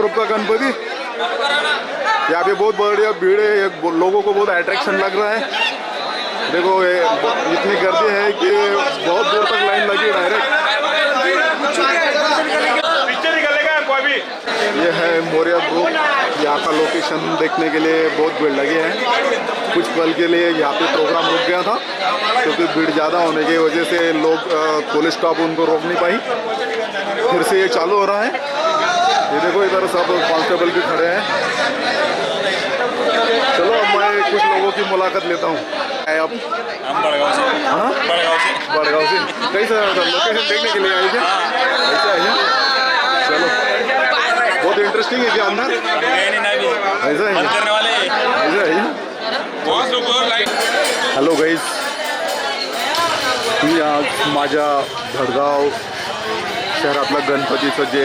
Group का गणपति। यहाँ पे बहुत बढ़िया भीड़ है लोगों को बहुत अट्रैक्शन लग रहा है। देखो ये इतनी गर्दी है कि बहुत दूर तक लाइन लगी डायरेक्ट पिक्चर निकलेगा कोई भी। ये है मोरिया ग्रुप यहाँ का लोकेशन देखने के लिए बहुत भीड़ लगी है। कुछ पल के लिए यहाँ पे प्रोग्राम रुक गया था क्योंकि भीड़ ज़्यादा होने की वजह से लोग पुलिस स्टाफ उनको रोक नहीं पाई। फिर से ये चालू हो रहा है। ये देखो इधर सब कांस्टेबल भी खड़े हैं। चलो अब मैं कुछ लोगों की मुलाकात लेता हूँ। अब हम बड़गांव से। हाँ? बड़गांव से। बड़गांव से। कैसा लोकेशन देखने के लिए आई क्या ऐसा है। चलो। बहुत इंटरेस्टिंग है क्या अंदर? ऐसा है। ऐसा है। हॅलो गाईज मी आज माझ्या भडगाव शहरातलं गणपतीचं जे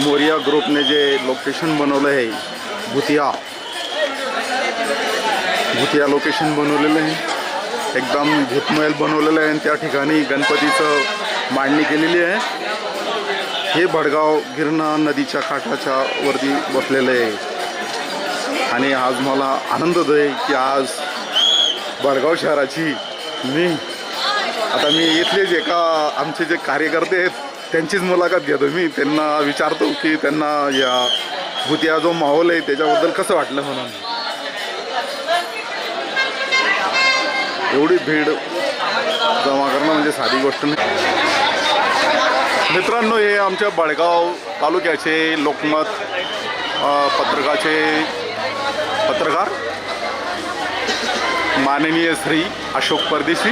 मोरिया ग्रुपने जे लोकेशन बनवलं आहे भुतिया. भुतिया लोकेशन बनवलेलं आहे. एकदम भूतमहल बनवलेलं आहे आणि त्या ठिकाणी गणपतीचं मांडणी केलेली आहे. हे भडगाव गिरणा नदीच्या काठाच्या वरती बसलेलं आहे. आणि आज मला आनंद आहे की आज बडगाव शहराची मी आता मी इथलेच एका आमचे जे कार्यकर्ते आहेत त्यांचीच मुलाखत घेतो. मी त्यांना विचारतो की त्यांना या भूतिया जो माहोल आहे त्याच्याबद्दल कसं वाटलं म्हणून. एवढी भीड जमा करणं म्हणजे साधी गोष्ट नाही. मित्रांनो हे आमच्या बळगाव तालुक्याचे लोकमत पत्रकाचे पत्रकार माननीय श्री अशोक परदेशी.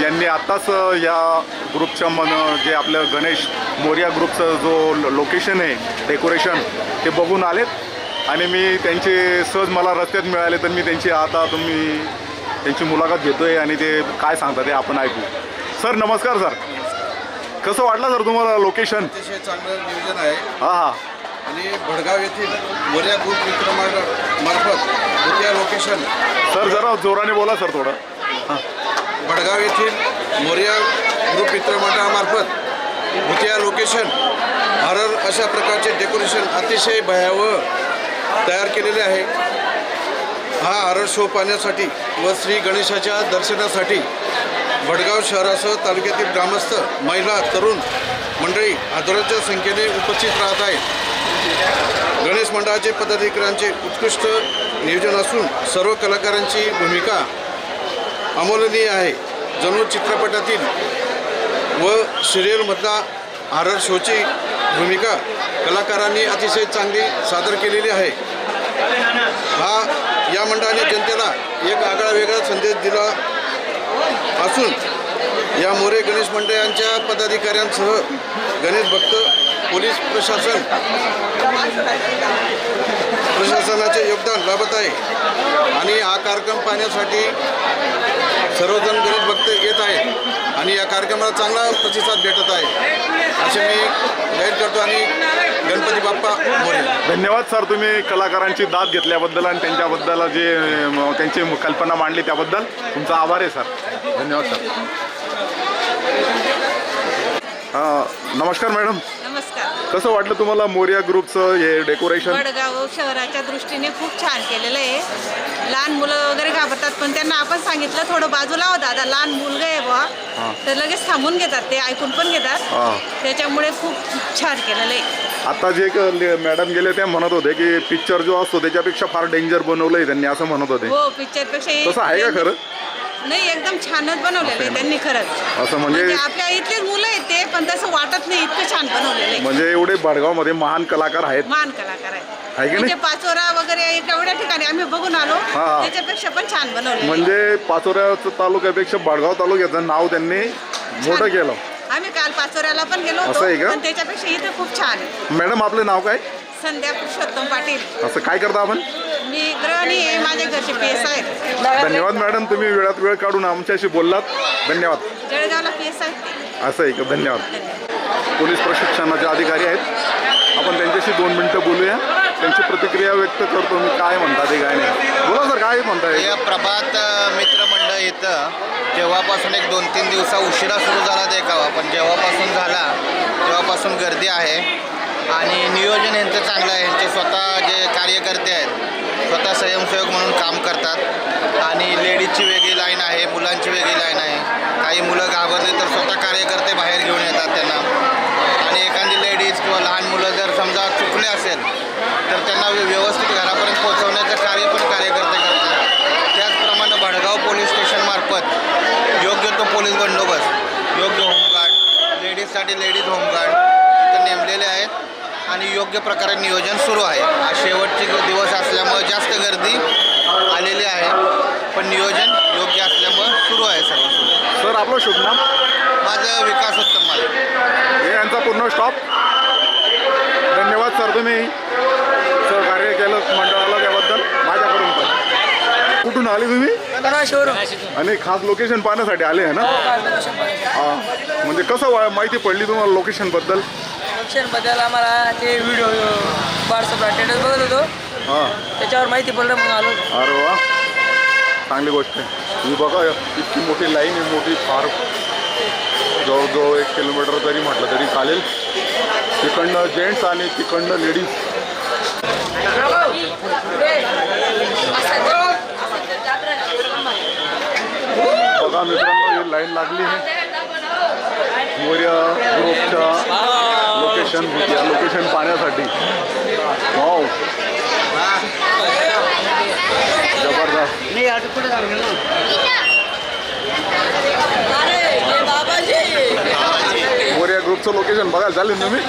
यांनी आत्ताच या ग्रुपच्या मन जे आपलं गणेश मोर्या ग्रुपचं जो लोकेशन आहे डेकोरेशन ते बघून आलेत. आणि मी त्यांचे सहज मला रस्त्यात मिळाले तर मी त्यांची आता तुम्ही त्यांची मुलाखत घेतोय आणि ते काय सांगतात ते आपण ऐकू. सर नमस्कार सर. कसं वाटलं सर तुम्हाला लोकेशन अतिशय चांगलं नियोजन आहे. हां हां. आणि भडगाव येथील मोर्या ग्रुप मित्र मार्फत भुतिया लोकेशन सर जरा जोराने बोला सर थोडं. हां. भडगाव येथील मोर्या ग्रुप मित्रमंडळामार्फत भुतिया लोकेशन हरर अशा प्रकारचे डेकोरेशन अतिशय भयावह तयार केलेले आहे. हा हरर शो पाहण्यासाठी व श्री गणेशाच्या दर्शनासाठी भडगाव शहरासह तालुक्यातील ग्रामस्थ महिला तरुण मंडळी हजारोच्या संख्येने उपस्थित राहत आहेत. गणेश मंडळाचे पदाधिकाऱ्यांचे उत्कृष्ट नियोजन असून सर्व कलाकारांची भूमिका अमोलनीय आहे. जणू चित्रपटातील व सिरियलमधला हॉरर शोची भूमिका कलाकारांनी अतिशय चांगली सादर केलेली आहे. हा या मंडळाने जनतेला एक आगळा वेगळा संदेश दिला असून या मोरे गणेश मंडळांच्या पदाधिकाऱ्यांसह गणेश भक्त पोलीस प्रशासन प्रशासनाचे योगदान लाभत आहे. आणि हा कार्यक्रम पाहण्यासाठी सर्वजण गरीब भक्त येत आहेत. आणि या कार्यक्रमाला चांगला प्रतिसाद भेटत आहे. असे मी जाहीर करतो आणि गणपती बाप्पा धन्यवाद सर तुम्ही कलाकारांची दाद घेतल्याबद्दल आणि त्यांच्याबद्दल जे त्यांची कल्पना मांडली त्याबद्दल. तुमचा आभार आहे सर. धन्यवाद सर. हां नमस्कार मॅडम. नमस्कार. कसं वाटलं तुम्हाला मोरिया ग्रुपचं हे डेकोरेशन? वडगाव शहराच्या दृष्टीने खूप छान केलेलं आहे. लहान मुलं वगैरे घाबरतात पण त्यांना आपण सांगितलं थोडं बाजूला हो दादा लहान मुलगा आहे हां. बुवा तर लगेच थांबून घेतात ते ऐकून पण घेतात. हां. त्याच्यामुळे खूप छान केलेलं आहे. आता जे ले- मॅडम गेले ते म्हणत होते की पिक्चर जो असतो त्याच्यापेक्षा फार डेंजर बनवलंय त्यांनी असं म्हणत होते. हो पिक्चरपेक्षा तसं आहे का खरं? नाही एकदम छानच बनवलेलं आहे त्यांनी खरंच. असं म्हणजे म्हणजे आपल्या इथलेच मुलं आहेत ते पण तसं वाटत नाही इतकं छान बनवलेलं आहे. म्हणजे एवढे बडगावमध्ये महान कलाकार आहेत. महान कलाकार आहे आहे की नाही? म्हणजे पाचोरा वगैरे एवढ्या ठिकाणी आम्ही बघून आलो हा. त्याच्यापेक्षा पण छान बनवलं म्हणजे पाचोऱ्याचं तालुक्यापेक्षा बडगाव तालुक्याचं नाव त्यांनी मोठं केलं. आम्ही काल पाचोऱ्याला पण गेलो असं आहे होतो का? पण त्याच्यापेक्षा इथं खूप छान आहे. मॅडम आपलं नाव काय? संध्या पुरुषोत्तम पाटील. असं काय करता आपण? मी गृहिणी आहे माझ्या घरचे पीएस आहेत धन्यवाद मॅडम तुम्ही वेळात वेळ काढून आमच्याशी बोललात. धन्यवाद. जळगावला पीएस आहेत ते. असं आहे का? धन्यवाद. पोलीस प्रशिक्षणाचे अधिकारी आहेत. आपण त्यांच्याशी दोन मिनटं बोलूया. त्यांची प्रतिक्रिया व्यक्त करतो. मी काय म्हणतात ते काय नाही. बोला सर काय म्हणताय? या प्रभात अ, मित्रमंडळ इथं जेव्हापासून एक दोन तीन दिवसा उशिरा सुरू झाला देखावा पण जेव्हापासून झाला तेव्हापासून गर्दी आहे. आणि नियोजन यांचं चांगलं आहे. यांचे स्वतः जे कार्यकर्ते आहेत स्वतः स्वयंसेवक म्हणून काम करतात. आणि लेडीजची वेगळी लाईन आहे मुलांची वेगळी लाईन आहे. काही मुलं घाबरली तर स्वतः कार्यकर्ते बाहेर घेऊन येतात त्यांना आणि एखादी लेडीज किंवा लहान मुलं जर समजा चुकले असेल तर त्यांना व्य- व्यवस्थित घरापर्यंत पोहोचवण्याचं कार्य पण कार्यकर्ते करतात त्याचप्रमाणे भडगाव पोलीस स्टेशनमार्फत योग्य तो पोलीस बंदोबस्त योग्य होमगार्ड लेडीजसाठी लेडीज होमगार्ड इथं नेमलेले आहेत आणि योग्य प्रकारे नियोजन सुरू आहे. आज शेवटचे दिवस असल्यामुळे जास्त गर्दी आलेली आहे. पण नियोजन योग्य असल्यामुळं सुरू आहे सर्व सुरू. सर आपलं शुभ नाम? माझं विकास उत्तम हे यांचा पूर्ण स्टॉप. धन्यवाद सर तुम्ही सहकार्य केलं मंडळाला त्याबद्दल. माझ्याकडून पण. कुठून आले तुम्ही? आणि खास लोकेशन पाहण्यासाठी आले आहे ना? हा म्हणजे कसं माहिती पडली तुम्हाला लोकेशन बद्दल बद्दल आम्हाला ते व्हिडिओ व्हॉट्सअपला स्टेटस बघत होतो. हा. त्याच्यावर माहिती पडलं मग आलो. अरे वा. चांगली गोष्ट आहे. तुम्ही बघा इतकी मोठी लाईन आहे मोठी फार जवळजवळ एक किलोमीटर जरी म्हटलं तरी चालेल. तिकडनं जेंट्स आणि तिकडनं लेडीज बघा मित्रांनो ही लाईन लागली आहे. मोर्या ग्रुपच्या लोकेशन या लोकेशन पाहण्यासाठी. वाव जबरदस्त. मोर्या ग्रुपचं लोकेशन बघायला चालेल तुम्ही?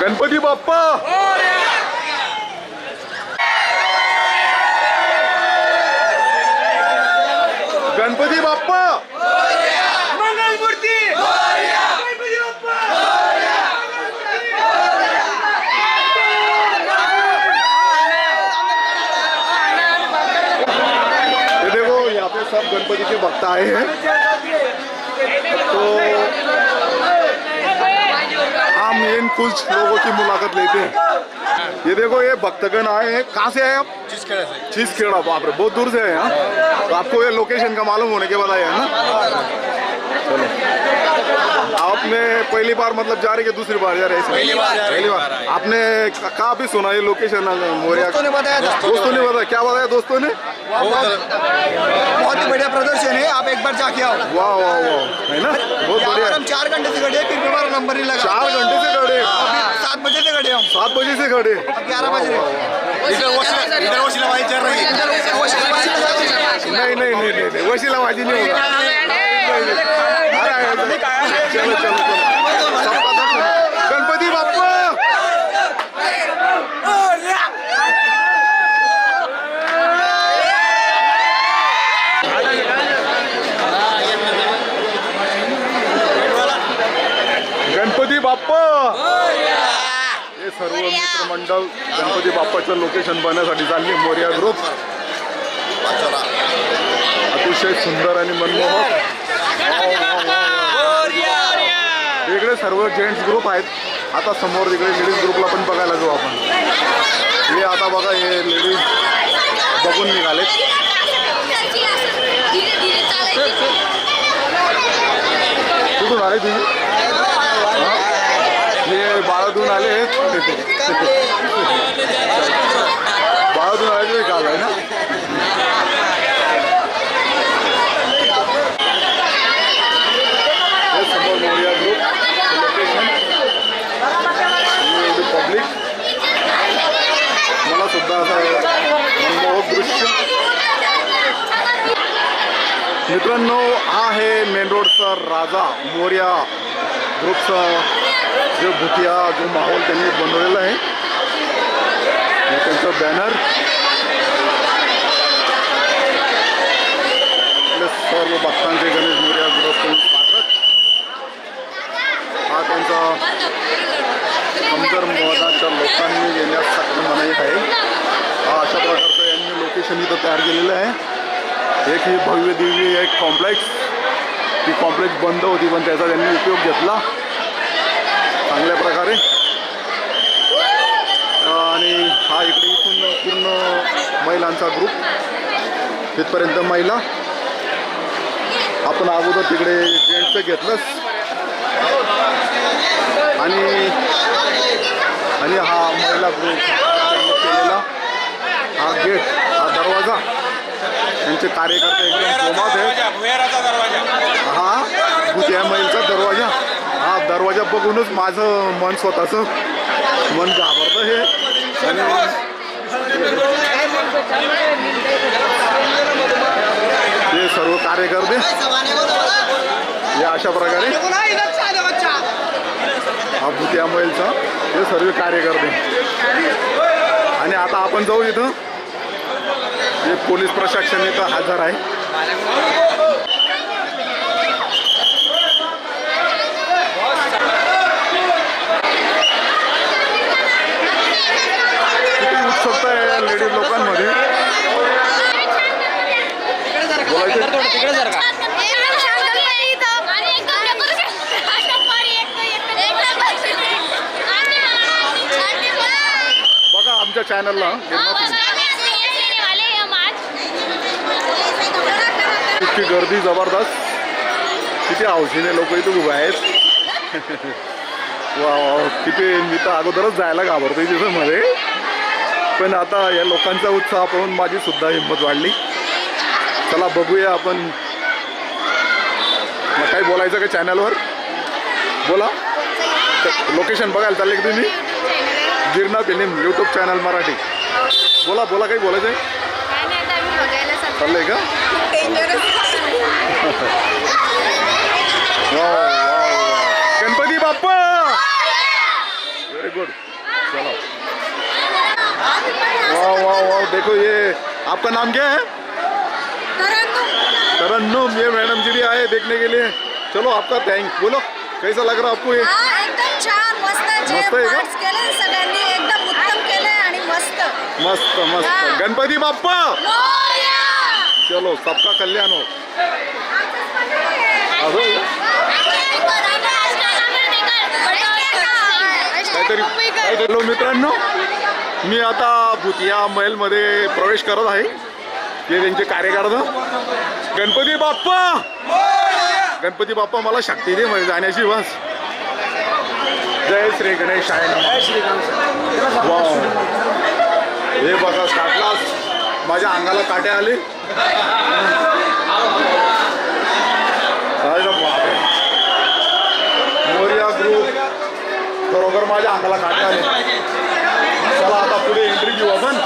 गणपती बाप्पा! आए हैं। तो हम इन कुछ लोगों की मुलाकात लेते हैं। ये देखो ये भक्तगण आए हैं। कहाँ से आए आप? चीज़ खेड़ा बाप रे बहुत दूर से आए हैं हाँ? तो आपको ये लोकेशन का मालूम होने के बाद आए हैं ना? चलो आपने पहली बार मतलब जा रहे कि दूसरी बार जा रहे हैं? पहली बार पहली बार। आपने कहाँ भी सुना ये लोकेशन मोरिया? दोस्तों ने बताया था। दोस्तों ने बताया क्या बताया दोस्तों ने? बहुत ही बढ़िया प्रदर्शन है आप एक बार जाके आओ। वाह वाह वाह। है ना? बहुत बढ़िया। हम चार घंटे से खड़े फिर भी हमारा नंबर नहीं लगा। चार घंटे से खड़े सात बजे से खड़े हम। सात बजे से खड़े ग्यारह बज इधर चल रही है। नहीं नहीं नहीं नहीं नहीं वशीला नहीं होगा। गणपती बाप्पा! गणपती बाप्पा! हे सर्व मित्रमंडळ गणपती बाप्पाचं लोकेशन बनण्यासाठी चालली मोर्या ग्रुप अतिशय सुंदर आणि मनमोहक. वेगळे सर्व जेंट्स ग्रुप आहेत. आता समोर तिकडे लेडीज ग्रुपला पण बघायला जाऊ आपण. हे आता बघा हे लेडीज बघून निघालेत कुठून आले तुम्ही? हे? बाळातून आले मित्रांनो, हा मेन रोडचा राजा मोर्या ग्रुपचा जो भुतिया, जो माहोल त्यांनी बनवलेला सर्व भक्तांचे गणेश मोर्या ग्रुपकडून स्वागत. हा त्यांचा कमज़ोर मनाई हा अशा प्रकारचं यांनी लोकेशन इथं तयार केलेलं आहे. एक ही भव्य दिव्य एक कॉम्प्लेक्स ती कॉम्प्लेक्स बंद होती पण त्याचा त्यांनी उपयोग घेतला. चांगल्या प्रकारे. आणि हा इकडे इथून पूर्ण महिलांचा ग्रुप तिथपर्यंत महिला. आपण अगोदर तिकडे जेंट्सचं घेतलंच. आणि आणि हा महिला ग्रुप केलेला हा गेट दरवाजा. त्यांचे कार्यकर्ते एकदम जोमात हा भुतिया मैलचा दरवाजा. हा दरवाजा बघूनच माझं मन स्वतःचं मन घाबरतं हे. आणि हे सर्व कार्यकर्ते हे अशा प्रकारे हा भुतिया मैलचा हे सर्व कार्यकर्ते. आणि आता आपण जाऊ इथं. हे पोलीस प्रशासन इथं हजर आहे. किती उत्सुकता आहे या लेडीज लोकांमध्ये. बघा आमच्या चॅनलला इतकी गर्दी जबरदस्त. किती हौशीने लोक इथे उभे आहेत. वा किती मी तर अगोदरच जायला घाबरतोय तिथं मध्ये पण आता या लोकांचा उत्साह पाहून माझी सुद्धा हिंमत वाढली. चला बघूया आपण. मग काही बोलायचं का चॅनलवर बोला. लोकेशन बघायला चालले की तुम्ही? Girna film YouTube channel Marathi. बोला बोला काही बोलायचं आहे चाललंय. का. गणपती बाप्पा! वेरी गुड चलो. वाह वाह वाह देखो ये आपका नाम क्या है? तरन्नुम. ये मैडम जी भी आए देखने के लिए. चलो आपका थैंक बोलो कैसा लग रहा आपको ये? एकदम छान मस्त मस्त आहे का? पार्ट्स केले सगळ्यांनी. एकदम उत्तम केले आणि मस्त. मस्त मस्त. गणपती बाप्पा! चलो सबका कल्याण हो. हॅलो मित्रांनो. मी आता भुतिया महलमध्ये प्रवेश करत आहे. हे त्यांचे कार्यकर्ता. गणपती बाप्पा! गणपती बाप्पा मला शक्ती दे म्हणजे जाण्याची बस. जय श्री गणेश वाव हे बघा काटलास. माझ्या अंगाला काटे आले अरे बापरे. मोरिया ग्रुप खरोखर माझ्या अंगाला काटे आले चला आता पुढे एंट्री घेऊ आपण